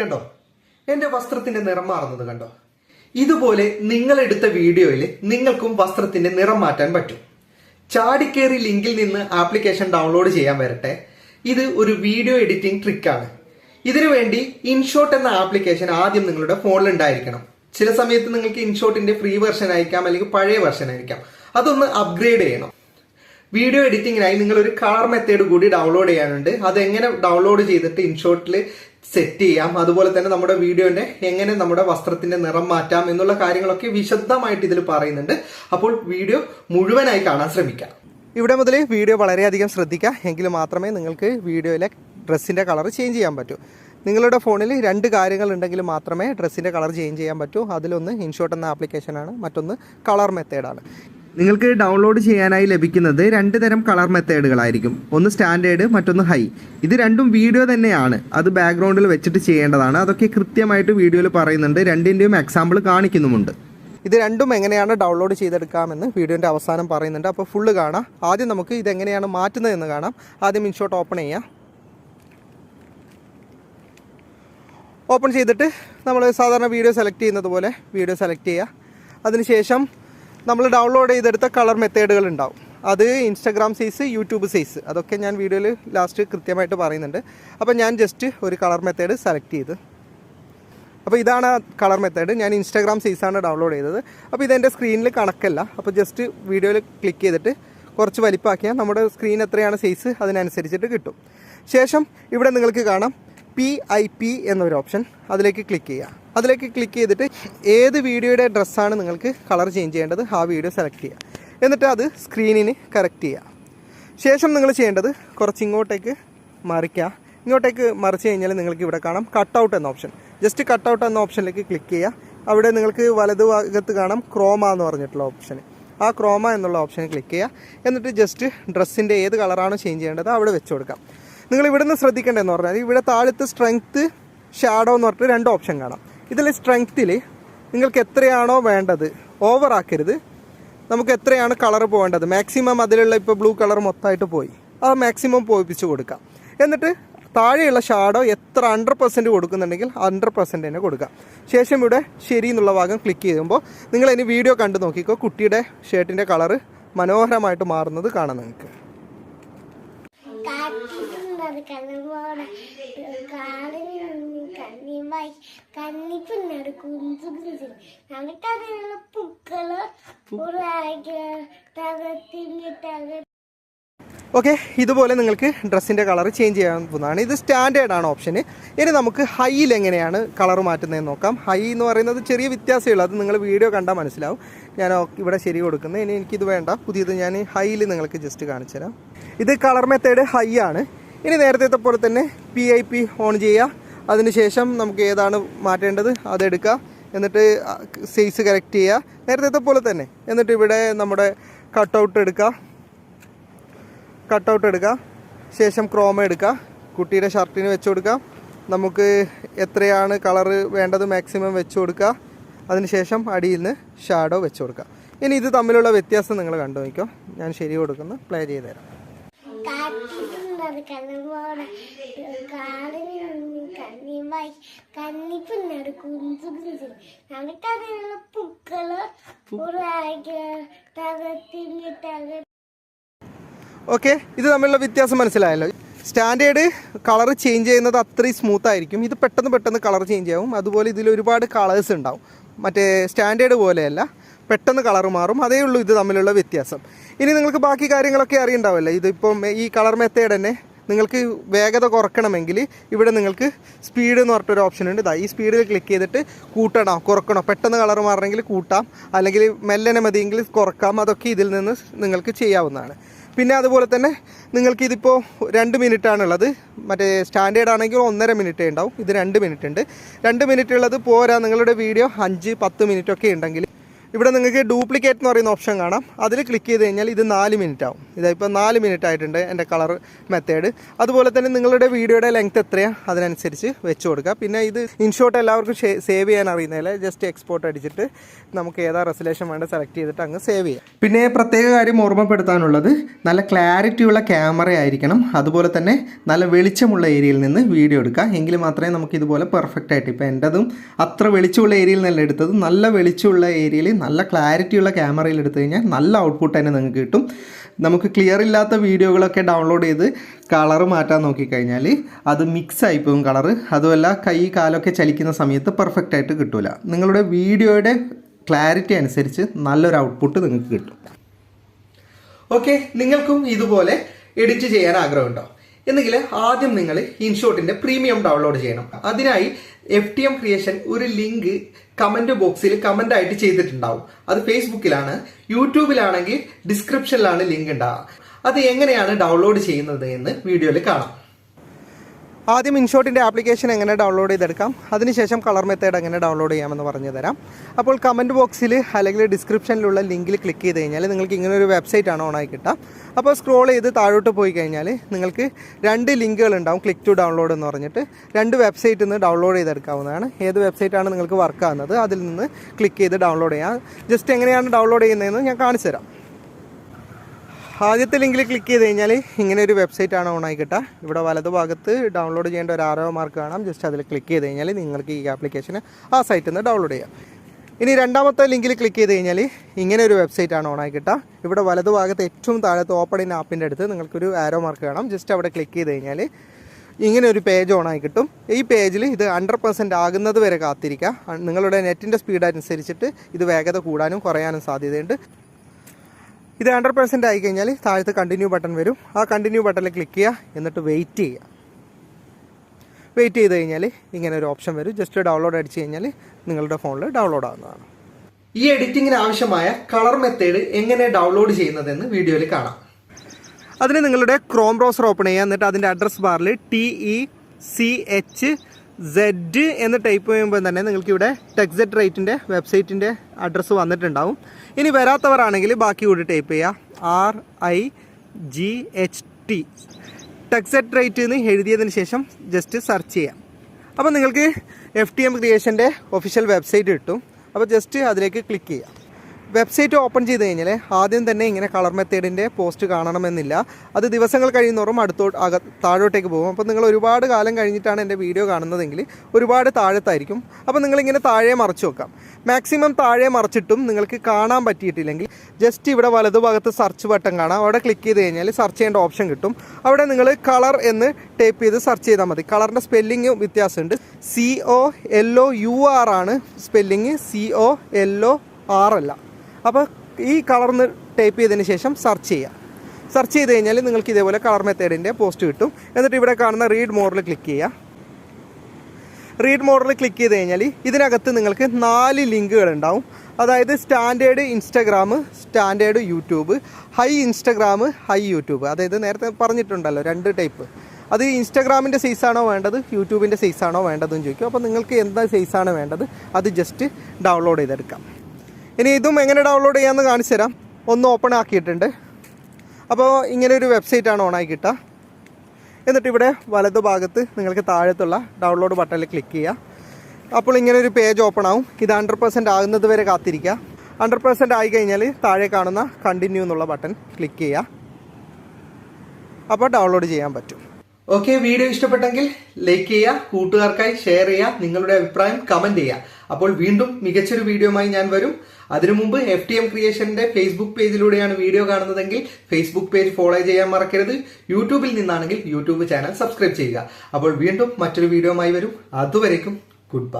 കണ്ടോ? എന്റെ വസ്ത്രത്തിന്റെ നിറം മാറുന്നത് കണ്ടോ? ഇതുപോലെ നിങ്ങൾ എടുത്ത വീഡിയോയിൽ നിങ്ങൾക്കും വസ്ത്രത്തിന്റെ നിറം മാറ്റാൻ പറ്റും. ചാടിക്കേറി ലിങ്കിൽ നിന്ന് ആപ്ലിക്കേഷൻ ഡൗൺലോഡ് ചെയ്യാൻ വരട്ടെ. ഇത് ഒരു വീഡിയോ എഡിറ്റിംഗ് ട്രിക്കാണ്. ഇതിനു വേണ്ടി ഇൻഷോട്ട് എന്ന ആപ്ലിക്കേഷൻ ആദ്യം നിങ്ങളുടെ ഫോണിൽ ഉണ്ടായിരിക്കണം ചില സമയത്ത് നിങ്ങൾക്ക് ഇൻഷോട്ടിന്റെ ഫ്രീ വെർഷൻ ആയിരിക്കാം അല്ലെങ്കിൽ പഴയ വെർഷൻ ആയിരിക്കാം അതൊന്ന് അപ്ഗ്രേഡ് ചെയ്യണം. വീഡിയോ എഡിറ്റിംഗിനായി നിങ്ങൾ ഒരു കളർ മെത്തേഡ് കൂടി ഡൗൺലോഡ് ചെയ്യാനുണ്ട്. അത് എങ്ങനെ ഡൗൺലോഡ് ചെയ്തിട്ട് ഇൻഷോട്ടിൽ സെറ്റ് ചെയ്യാം. അതുപോലെ തന്നെ നമ്മുടെ വീഡിയോന്റെ എങ്ങനെ നമ്മുടെ വസ്ത്രത്തിന്റെ നിറം മാറ്റാം എന്നുള്ള കാര്യങ്ങളൊക്കെ വിശദമായിട്ട് ഇതിൽ പറയുന്നുണ്ട്. അപ്പോൾ വീഡിയോ മുഴുവനായി കാണാൻ ശ്രമിക്കാം. ഇവിടെ മുതൽ വീഡിയോ വളരെയധികം ശ്രദ്ധിക്കുക. എങ്കിൽ മാത്രമേ നിങ്ങൾക്ക് വീഡിയോയിലെ ഡ്രസ്സിന്റെ കളർ ചേഞ്ച് ചെയ്യാൻ പറ്റൂ. നിങ്ങളുടെ ഫോണിൽ രണ്ട് കാര്യങ്ങൾ ഉണ്ടെങ്കിൽ മാത്രമേ ഡ്രസ്സിന്റെ കളർ ചേഞ്ച് ചെയ്യാൻ പറ്റൂ. അതിലൊന്ന് ഇൻഷോട്ട് എന്ന ആപ്ലിക്കേഷനാണ് മറ്റൊന്ന് കളർ മെത്തേഡാണ് നിങ്ങൾക്ക് ഡൗൺലോഡ് ചെയ്യാനായി ലഭിക്കുന്നത് രണ്ട് തരം കളർ മെത്തേഡുകളായിരിക്കും ഒന്ന് സ്റ്റാൻഡേർഡ് മറ്റൊന്ന് ഹൈ ഇത് രണ്ടും വീഡിയോ തന്നെയാണ്. അത് ബാക്ക്ഗ്രൗണ്ടിൽ വെച്ചിട്ട് ചെയ്യേണ്ടതാണ്. അതൊക്കെ കൃത്യമായിട്ട് വീഡിയോയിൽ പറയുന്നുണ്ട്. രണ്ടിന്റെയും എക്സാമ്പിൾ കാണിക്കുന്നുമുണ്ട്. ഇത് രണ്ടും എങ്ങനെയാണ് ഡൗൺലോഡ് ചെയ്തെടുക്കാമെന്ന് വീഡിയോന്റെ അവസാനം പറയുന്നുണ്ട്. അപ്പോൾ ഫുള്ള് കാണാം. ആദ്യം നമുക്ക് ഇതെങ്ങനെയാണ് മാറ്റുന്നതെന്ന് കാണാം. ആദ്യം ഇൻഷോട്ട് ഓപ്പൺ ചെയ്യാം. ഓപ്പൺ ചെയ്തിട്ട് നമ്മൾ സാധാരണ വീഡിയോ സെലക്ട് ചെയ്യുന്നത് പോലെ വീഡിയോ സെലക്ട് ചെയ്യുക. അതിനുശേഷം നമ്മൾ ഡൗൺലോഡ് ചെയ്തെടുത്ത കളർ മെത്തേഡുകൾ ഉണ്ടാവും. അത് ഇൻസ്റ്റാഗ്രാം സൈസ് യൂട്യൂബ് സൈസ് അതൊക്കെ ഞാൻ വീഡിയോയിൽ ലാസ്റ്റ് കൃത്യമായിട്ട് പറയുന്നുണ്ട്. അപ്പോൾ ഞാൻ ജസ്റ്റ് ഒരു കളർ മെത്തേഡ് സെലക്ട് ചെയ്ത്. അപ്പോൾ ഇതാണ് ആ കളർ മെത്തേഡ് ഞാൻ ഇൻസ്റ്റാഗ്രാം സൈസാണ് ഡൗൺലോഡ് ചെയ്തത്. അപ്പോൾ ഇതെന്റെ സ്ക്രീനിൽ കണക്കല്ല. അപ്പോൾ ജസ്റ്റ് വീഡിയോയിൽ ക്ലിക്ക് ചെയ്തിട്ട് കുറച്ച് വലിപ്പാക്കിയാൽ നമ്മുടെ സ്ക്രീൻ എത്രയാണ് സൈസ് അതിനനുസരിച്ചിട്ട് കിട്ടും. ശേഷം ഇവിടെ നിങ്ങൾക്ക് കാണാം. പി ഐ പി എന്നൊരു ഓപ്ഷൻ അതിലേക്ക് ക്ലിക്ക് ചെയ്യുക. അതിലേക്ക് ക്ലിക്ക് ചെയ്തിട്ട് ഏത് വീഡിയോയുടെ ഡ്രസ്സാണ് നിങ്ങൾക്ക് കളർ ചേഞ്ച് ചെയ്യേണ്ടത് ആ വീഡിയോ സെലക്ട് ചെയ്യുക. എന്നിട്ട് അത് സ്ക്രീനിന് കറക്റ്റ് ചെയ്യുക. ശേഷം നിങ്ങൾ ചെയ്യേണ്ടത് കുറച്ച് ഇങ്ങോട്ടേക്ക് മറിക്കുക. ഇങ്ങോട്ടേക്ക് മറിച്ച് കഴിഞ്ഞാൽ നിങ്ങൾക്ക് ഇവിടെ കാണാം കട്ട് ഔട്ട് എന്ന ഓപ്ഷൻ ജസ്റ്റ് കട്ട് ഔട്ട് എന്ന ഓപ്ഷനിലേക്ക് ക്ലിക്ക് ചെയ്യുക. അവിടെ നിങ്ങൾക്ക് വലതു വലതുഭാഗത്ത് കാണാം ക്രോമ എന്ന് പറഞ്ഞിട്ടുള്ള ഓപ്ഷൻ ആ ക്രോമ എന്നുള്ള ഓപ്ഷൻ ക്ലിക്ക് ചെയ്യുക. എന്നിട്ട് ജസ്റ്റ് ഡ്രസ്സിന്റെ ഏത് കളറാണോ ചേഞ്ച് ചെയ്യേണ്ടത് അവിടെ വെച്ച് കൊടുക്കാം. നിങ്ങൾ ഇവിടെ നിന്ന് ശ്രദ്ധിക്കേണ്ടതെന്ന് പറഞ്ഞാൽ ഇവിടെ താഴത്ത് സ്ട്രെങ്ത്ത് ഷാഡോ എന്ന് പറഞ്ഞിട്ട് രണ്ട് ഓപ്ഷൻ കാണാം. ഇതിൽ സ്ട്രെങ്ത്തിൽ നിങ്ങൾക്ക് എത്രയാണോ വേണ്ടത് ഓവർ ആക്കരുത്. നമുക്ക് എത്രയാണ് കളർ പോകേണ്ടത്? മാക്സിമം അതിലുള്ള ഇപ്പോൾ ബ്ലൂ കളർ മൊത്തമായിട്ട് പോയി. അത് മാക്സിമം പോയിപ്പിച്ച് കൊടുക്കാം. എന്നിട്ട് താഴെയുള്ള ഷാഡോ എത്ര ഹൺഡ്രഡ് പെർസെന്റ് കൊടുക്കുന്നുണ്ടെങ്കിൽ ഹൺഡ്രഡ് പെർസെന്റ് തന്നെ കൊടുക്കാം. ശേഷം ഇവിടെ ശരി എന്നുള്ള ഭാഗം ക്ലിക്ക് ചെയ്യുമ്പോൾ നിങ്ങൾ ഇനി വീഡിയോ കണ്ടു നോക്കിക്കോ. കുട്ടിയുടെ ഷർട്ടിന്റെ കളറ് മനോഹരമായിട്ട് മാറുന്നത് കാണാം നിങ്ങൾക്ക്. കാറ്റിക്കുന്നത് കണ്ണുപോണ കാടിന് കണ്ണിമായി കണ്ണിപ്പിന്നട് കുഞ്ചു കുഞ്ചു നമുക്കതിനുള്ള പൂക്കൾ തകർത്തിട്ട് ഓക്കെ ഇതുപോലെ നിങ്ങൾക്ക് ഡ്രസ്സിന്റെ കളർ ചേഞ്ച് ചെയ്യാവുന്നതാണ്. ഇത് സ്റ്റാൻഡേർഡ് ആണ് ഓപ്ഷൻ ഇനി നമുക്ക് ഹൈയിൽ എങ്ങനെയാണ് കളർ മാറ്റുന്നതെന്ന് നോക്കാം. ഹൈ എന്ന് പറയുന്നത് ചെറിയ വ്യത്യാസമുള്ളൂ അത് നിങ്ങൾ വീഡിയോ കണ്ടാൽ മനസ്സിലാവും. ഞാൻ ഇവിടെ ശരി കൊടുക്കുന്നത്. ഇനി എനിക്കിത് വേണ്ട. പുതിയത് ഞാൻ ഹൈയിൽ നിങ്ങൾക്ക് ജസ്റ്റ് കാണിച്ചു തരാം ഇത് കളർ മെത്തേഡ് ഹൈ ആണ്. ഇനി നേരത്തെ പോലെ തന്നെ പി ഐ പി ഓൺ ചെയ്യുക അതിനുശേഷം നമുക്ക് ഏതാണ് മാറ്റേണ്ടത്? അതെടുക്കുക എന്നിട്ട് സൈസ് കറക്റ്റ് ചെയ്യുക നേരത്തെ പോലെ തന്നെ. എന്നിട്ട് ഇവിടെ നമ്മുടെ കട്ടൗട്ട് എടുക്കുക കട്ടൗട്ട് എടുക്കുക ശേഷം ക്രോമ എടുക്കുക കുട്ടിയുടെ ഷർട്ടിന് വെച്ച് കൊടുക്കുക നമുക്ക് എത്രയാണ് കളറ് വേണ്ടത് മാക്സിമം വെച്ച് കൊടുക്കുക അതിനുശേഷം അടിയിൽ നിന്ന് ഷാഡോ വെച്ച് കൊടുക്കുക ഇനി ഇത് തമ്മിലുള്ള വ്യത്യാസം നിങ്ങൾ കണ്ടു നോക്കിക്കോ ഞാൻ ശരി കൊടുക്കുന്നു. പ്ലേ ചെയ്ത് തരാം. കാറ്റിക്കുന്നത് കണ്ണുപോണ കാടിന് കണ്ണിമായി കണ്ണിപ്പിന്നട് കുഞ്ചു കുഞ്ചു നമുക്കതിനുള്ള പൂക്കൾ തകർത്തിട്ട് ഓക്കെ ഇത് തമ്മിലുള്ള വ്യത്യാസം മനസ്സിലായല്ലോ. സ്റ്റാൻഡേർഡ് കളർ ചേഞ്ച് ചെയ്യുന്നത് അത്രയും സ്മൂത്ത് ആയിരിക്കും. ഇത് പെട്ടെന്ന് പെട്ടെന്ന് കളർ ചേഞ്ച് ആവും. അതുപോലെ ഇതിൽ ഒരുപാട് കളേഴ്സ് ഉണ്ടാവും. മറ്റേ സ്റ്റാൻഡേർഡ് പോലെയല്ല. പെട്ടെന്ന് കളർ മാറും. അതേ ഉള്ളൂ ഇത് തമ്മിലുള്ള വ്യത്യാസം. ഇനി നിങ്ങൾക്ക് ബാക്കി കാര്യങ്ങളൊക്കെ അറിയണ്ടാവല്ലേ. ഇതിപ്പം ഈ കളർ മെത്തേഡ് തന്നെ നിങ്ങൾക്ക് വേഗത കുറക്കണമെങ്കിൽ ഇവിടെ നിങ്ങൾക്ക് സ്പീഡ് എന്ന് പറഞ്ഞിട്ടൊരു ഓപ്ഷൻ ഉണ്ട്. ഇതാ ഈ സ്പീഡിൽ ക്ലിക്ക് ചെയ്തിട്ട് കൂട്ടണോ കുറക്കണോ. പെട്ടെന്ന് കളർ മാറണമെങ്കിൽ കൂട്ടാം. അല്ലെങ്കിൽ മെല്ലനെ മതിയെങ്കിൽ കുറക്കാം. അതൊക്കെ ഇതിൽ നിന്ന് നിങ്ങൾക്ക് ചെയ്യാവുന്നതാണ്. പിന്നെ അതുപോലെ തന്നെ നിങ്ങൾക്ക് ഇതിപ്പോൾ രണ്ട് മിനിറ്റ് ആണുള്ളത്. മറ്റേ സ്റ്റാൻഡേർഡ് ആണെങ്കിൽ ഒന്നര മിനിറ്റേ ഉണ്ടാവും. ഇത് രണ്ട് മിനിറ്റ് ഉണ്ട്. രണ്ട് മിനിറ്റ് ഉള്ളത് പോരാ. നിങ്ങളുടെ വീഡിയോ അഞ്ച് പത്ത് മിനിറ്റ് ഒക്കെ ഉണ്ടെങ്കിൽ ഇവിടെ നിങ്ങൾക്ക് ഡ്യൂപ്ലിക്കേറ്റ് എന്ന് പറയുന്ന ഓപ്ഷൻ കാണാം. അതിൽ ക്ലിക്ക് ചെയ്ത് കഴിഞ്ഞാൽ ഇത് നാല് മിനിറ്റ് ആവും. ഇതായിപ്പോൾ നാല് മിനിറ്റ് ആയിട്ടുണ്ട് എന്റെ കളർ മെത്തേഡ് അതുപോലെ തന്നെ നിങ്ങളുടെ വീഡിയോയുടെ ലെങ്ത് എത്രയാണ് അതിനനുസരിച്ച് വെച്ച് കൊടുക്കുക പിന്നെ ഇത് ഇൻഷോട്ട് എല്ലാവർക്കും സേവ് ചെയ്യാൻ അറിയുന്നതിൽ ജസ്റ്റ് എക്സ്പോർട്ട് അടിച്ചിട്ട് നമുക്ക് ഏതാ റെസലേഷൻ വേണ്ട സെലക്ട് ചെയ്തിട്ട് അങ്ങ് സേവ് ചെയ്യാം. പിന്നെ പ്രത്യേക കാര്യം ഓർമ്മപ്പെടുത്താനുള്ളത് നല്ല ക്ലാരിറ്റിയുള്ള ക്യാമറ ആയിരിക്കണം. അതുപോലെ തന്നെ നല്ല വെളിച്ചമുള്ള ഏരിയയിൽ നിന്ന് വീഡിയോ എടുക്കുക. എങ്കിൽ മാത്രമേ നമുക്ക് ഇതുപോലെ പെർഫെക്റ്റ് ആയിട്ട് ഇപ്പോൾ എന്റെതും അത്ര വെളിച്ചമുള്ള ഏരിയയിൽ നിന്നല്ല എടുത്തത് നല്ല വെളിച്ചമുള്ള ഏരിയയിൽ നല്ല ക്ലാരിറ്റിയുള്ള ക്യാമറയിൽ എടുത്തു കഴിഞ്ഞാൽ നല്ല ഔട്ട്പുട്ട് തന്നെ നിങ്ങൾക്ക് കിട്ടും. നമുക്ക് ക്ലിയർ ഇല്ലാത്ത വീഡിയോകളൊക്കെ ഡൗൺലോഡ് ചെയ്ത് കളർ മാറ്റാൻ നോക്കിക്കഴിഞ്ഞാൽ അത് മിക്സ് ആയിപ്പോവും കളറ് അതുമല്ല കൈ കാലൊക്കെ ചലിക്കുന്ന സമയത്ത് പെർഫെക്റ്റ് ആയിട്ട് കിട്ടില്ല നിങ്ങളുടെ വീഡിയോയുടെ ക്ലാരിറ്റി അനുസരിച്ച് നല്ലൊരു ഔട്ട്പുട്ട് നിങ്ങൾക്ക് കിട്ടും. ഓക്കെ നിങ്ങൾക്കും ഇതുപോലെ എഡിറ്റ് ചെയ്യാൻ ആഗ്രഹമുണ്ടോ? എന്നെങ്കിൽ ആദ്യം നിങ്ങൾ ഇൻഷോട്ടിന്റെ പ്രീമിയം ഡൗൺലോഡ് ചെയ്യണം. അതിനായി എഫ് ടി എം ക്രിയേഷൻ ഒരു ലിങ്ക് കമന്റ് ബോക്സിൽ കമന്റ് ആയിട്ട് ചെയ്തിട്ടുണ്ടാവും. അത് ഫേസ്ബുക്കിലാണ് യൂട്യൂബിലാണെങ്കിൽ ഡിസ്ക്രിപ്ഷനിലാണ് ലിങ്ക് ഉണ്ടാവുക അത് എങ്ങനെയാണ് ഡൗൺലോഡ് ചെയ്യുന്നത് എന്ന് വീഡിയോയിൽ കാണാം. ആദ്യം ഇൻഷോട്ടിന്റെ ആപ്ലിക്കേഷൻ എങ്ങനെ ഡൗൺലോഡ് ചെയ്തെടുക്കാം? അതിനുശേഷം കളർ മെത്തേഡ് എങ്ങനെ ഡൗൺലോഡ് ചെയ്യാമെന്ന് പറഞ്ഞു തരാം. അപ്പോൾ കമന്റ് ബോക്സിൽ അല്ലെങ്കിൽ ഡിസ്ക്രിപ്ഷനിലുള്ള ലിങ്കിൽ ക്ലിക്ക് ചെയ്ത് കഴിഞ്ഞാൽ നിങ്ങൾക്ക് ഇങ്ങനെ ഒരു വെബ്സൈറ്റ് ആണ് ഓണായി കിട്ടുക. അപ്പോൾ സ്ക്രോൾ ചെയ്ത് താഴോട്ട് പോയി കഴിഞ്ഞാൽ നിങ്ങൾക്ക് രണ്ട് ലിങ്കുകൾ ഉണ്ടാവും ക്ലിക്ക് ടു ഡൗൺലോഡ് എന്ന് പറഞ്ഞിട്ട്. രണ്ട് വെബ്സൈറ്റിൽ നിന്ന് ഡൗൺലോഡ് ചെയ്തെടുക്കാവുന്നതാണ്. ഏത് വെബ്സൈറ്റാണ് നിങ്ങൾക്ക് വർക്ക് ആവുന്നത്? അതിൽ നിന്ന് ക്ലിക്ക് ചെയ്ത് ഡൗൺലോഡ് ചെയ്യാം. ജസ്റ്റ് എങ്ങനെയാണ് ഡൗൺലോഡ് ചെയ്യുന്നതെന്ന് ഞാൻ കാണിച്ചു തരാം. ആദ്യത്തെ ലിങ്കിൽ ക്ലിക്ക് ചെയ്ത് കഴിഞ്ഞാൽ ഇങ്ങനെ ഒരു വെബ്സൈറ്റ് ആണ് ഓൺ ആയി കിട്ടുക ഇവിടെ വലതുഭാഗത്ത് ഡൗൺലോഡ് ചെയ്യേണ്ട ഒരു ആരോ മാർക്ക് കാണാം. ജസ്റ്റ് അതിൽ ക്ലിക്ക് ചെയ്ത് കഴിഞ്ഞാൽ നിങ്ങൾക്ക് ഈ ആപ്ലിക്കേഷന് ആ സൈറ്റിൽ നിന്ന് ഡൗൺലോഡ് ചെയ്യാം. ഇനി രണ്ടാമത്തെ ലിങ്കിൽ ക്ലിക്ക് ചെയ്ത് കഴിഞ്ഞാൽ ഇങ്ങനെ ഒരു വെബ്സൈറ്റ് ആണ് ഓൺ ആയി കിട്ടുക ഇവിടെ വലതുഭാഗത്ത് ഏറ്റവും താഴത്ത് ഓപ്പൺ ഇൻ ആപ്പിന്റെ അടുത്ത് നിങ്ങൾക്കൊരു ആരോ മാർക്ക് കാണാം. ജസ്റ്റ് അവിടെ ക്ലിക്ക് ചെയ്ത് കഴിഞ്ഞാൽ ഇങ്ങനെ ഒരു പേജ് ഓൺ ആയി കിട്ടും. ഈ പേജിൽ ഇത് ഹൺഡ്രഡ് പെർസെന്റ് ആകുന്നത് വരെ കാത്തിരിക്കുക നിങ്ങളുടെ നെറ്റിന്റെ സ്പീഡ് അനുസരിച്ചിട്ട് ഇത് വേഗത കൂടാനും കുറയാനും സാധ്യതയുണ്ട്. ഇത് ഹൺഡ്രഡ് പെർസെന്റ് ആയി കഴിഞ്ഞാൽ താഴത്ത് കണ്ടിന്യൂ ബട്ടൺ വരും. ആ കണ്ടിന്യൂ ബട്ടണിൽ ക്ലിക്ക് ചെയ്യുക. എന്നിട്ട് വെയിറ്റ് ചെയ്യുക. വെയിറ്റ് ചെയ്ത് കഴിഞ്ഞാൽ ഇങ്ങനെ ഒരു ഓപ്ഷൻ വരും. ജസ്റ്റ് ഡൗൺലോഡ് അടിച്ച് കഴിഞ്ഞാൽ നിങ്ങളുടെ ഫോണിൽ ഡൗൺലോഡ് ആവുന്നതാണ്. ഈ എഡിറ്റിങ്ങിന് ആവശ്യമായ കളർ മെത്തേഡ് എങ്ങനെ ഡൗൺലോഡ് ചെയ്യുന്നതെന്ന് വീഡിയോയിൽ കാണാം. അതിന് നിങ്ങളുടെ ക്രോം ബ്രൗസർ ഓപ്പൺ ചെയ്യുക. എന്നിട്ട് അതിന്റെ അഡ്രസ് ബാറിൽ T E C H Z എന്ന് ടൈപ്പ് ചെയ്യുമ്പോൾ തന്നെ നിങ്ങൾക്കിവിടെ ടെക്സെറ്റ് റേറ്റിന്റെ വെബ്സൈറ്റിന്റെ അഡ്രസ്സ് വന്നിട്ടുണ്ടാവും. ഇനി വരാത്തവരാണെങ്കിൽ ബാക്കി കൂടി ടൈപ്പ് ചെയ്യുക R I G H T text rate എന്ന് എഴുതിയതിന് ശേഷം ജസ്റ്റ് സെർച്ച് ചെയ്യാം. അപ്പോൾ നിങ്ങൾക്ക് എഫ് ടി എം ക്രിയേഷന്റെ ഒഫീഷ്യൽ വെബ്സൈറ്റ് കിട്ടും. അപ്പോൾ ജസ്റ്റ് അതിലേക്ക് ക്ലിക്ക് ചെയ്യാം. വെബ്സൈറ്റ് ഓപ്പൺ ചെയ്ത് കഴിഞ്ഞാൽ ആദ്യം തന്നെ ഇങ്ങനെ കളർ മെത്തേഡിന്റെ പോസ്റ്റ് കാണണമെന്നില്ല. അത് ദിവസങ്ങൾ കഴിയുന്നോറും അടുത്തോട്ട് അക താഴോട്ടേക്ക് പോകും. അപ്പോൾ നിങ്ങൾ ഒരുപാട് കാലം കഴിഞ്ഞിട്ടാണ് എന്റെ വീഡിയോ കാണുന്നതെങ്കിൽ ഒരുപാട് താഴത്തായിരിക്കും. അപ്പോൾ നിങ്ങളിങ്ങനെ താഴെ മറച്ചു വെക്കാം. മാക്സിമം താഴെ മറച്ചിട്ടും നിങ്ങൾക്ക് കാണാൻ പറ്റിയിട്ടില്ലെങ്കിൽ ജസ്റ്റ് ഇവിടെ വലതുഭാഗത്ത് സെർച്ച് ബട്ടൺ കാണാം. അവിടെ ക്ലിക്ക് ചെയ്ത് കഴിഞ്ഞാൽ സെർച്ച് ചെയ്യേണ്ട ഓപ്ഷൻ കിട്ടും. അവിടെ നിങ്ങൾ കളർ എന്ന് ടൈപ്പ് ചെയ്ത് സെർച്ച് ചെയ്താൽ മതി. കളറിന്റെ സ്പെല്ലിങ് വ്യത്യാസമുണ്ട്. C O L O U R ആണ് spelling C O L O R അല്ല. അപ്പോൾ ഈ കളർന്ന് ടൈപ്പ് ചെയ്തതിന് ശേഷം സെർച്ച് ചെയ്യുക. സെർച്ച് ചെയ്ത് കഴിഞ്ഞാൽ നിങ്ങൾക്ക് ഇതേപോലെ കളർ മെത്തേഡിന്റെ പോസ്റ്റ് കിട്ടും. എന്നിട്ട് ഇവിടെ കാണുന്ന റീഡ് മോഡൽ ക്ലിക്ക് ചെയ്യുക. റീഡ് മോഡൽ ക്ലിക്ക് ചെയ്ത് കഴിഞ്ഞാൽ ഇതിനകത്ത് നിങ്ങൾക്ക് നാല് ലിങ്കുകൾ ഉണ്ടാവും. അതായത് standard Instagram standard YouTube high Instagram high YouTube. അതായത് നേരത്തെ പറഞ്ഞിട്ടുണ്ടല്ലോ രണ്ട് ടൈപ്പ്. അത് ഇൻസ്റ്റഗ്രാമിന്റെ സൈസാണോ വേണ്ടത് യൂട്യൂബിന്റെ സൈസാണോ വേണ്ടതെന്ന് ചോദിക്കും. അപ്പോൾ നിങ്ങൾക്ക് എന്താ സൈസാണ് വേണ്ടത് അത് ജസ്റ്റ് ഡൗൺലോഡ് ചെയ്തെടുക്കാം. ഇനി ഇതും എങ്ങനെ ഡൗൺലോഡ് ചെയ്യാമെന്ന് കാണിച്ചു തരാം. ഒന്ന് ഓപ്പൺ ആക്കിയിട്ടുണ്ട്. അപ്പോൾ ഇങ്ങനെ ഒരു വെബ്സൈറ്റാണ് ഓണായി കിട്ടുക. എന്നിട്ട് ഇവിടെ വലതു ഭാഗത്ത് നിങ്ങൾക്ക് താഴത്തുള്ള ഡൗൺലോഡ് ബട്ടണിൽ ക്ലിക്ക് ചെയ്യുക അപ്പോൾ ഇങ്ങനെ ഒരു പേജ് ഓപ്പൺ ആവും. ഇത് ഹൺഡ്രഡ് പെർസെന്റ് ആകുന്നത് വരെ കാത്തിരിക്കുക. ഹൺഡ്രഡ് പെർസെന്റ് ആയി കഴിഞ്ഞാൽ താഴെ കാണുന്ന കണ്ടിന്യൂ എന്നുള്ള ബട്ടൺ ക്ലിക്ക് ചെയ്യുക അപ്പോൾ ഡൗൺലോഡ് ചെയ്യാൻ പറ്റും. ഓക്കെ വീഡിയോ ഇഷ്ടപ്പെട്ടെങ്കിൽ ലൈക്ക് ചെയ്യുക കൂട്ടുകാർക്കായി ഷെയർ ചെയ്യുക നിങ്ങളുടെ അഭിപ്രായം കമന്റ് ചെയ്യുക. അപ്പോൾ വീണ്ടും മികച്ചൊരു വീഡിയോമായി ഞാൻ വരും. അതിനു മുമ്പ് എഫ് ടി എം ക്രിയേഷന്റെ ഫേസ്ബുക്ക് പേജിലൂടെയാണ് വീഡിയോ കാണുന്നതെങ്കിൽ ഫേസ്ബുക്ക് പേജ് ഫോളോ ചെയ്യാൻ മറക്കരുത്. യൂട്യൂബിൽ നിന്നാണെങ്കിൽ യൂട്യൂബ് ചാനൽ സബ്സ്ക്രൈബ് ചെയ്യുക. അപ്പോൾ വീണ്ടും മറ്റൊരു വീഡിയോമായി വരും. അതുവരേക്കും ഗുഡ് ബൈ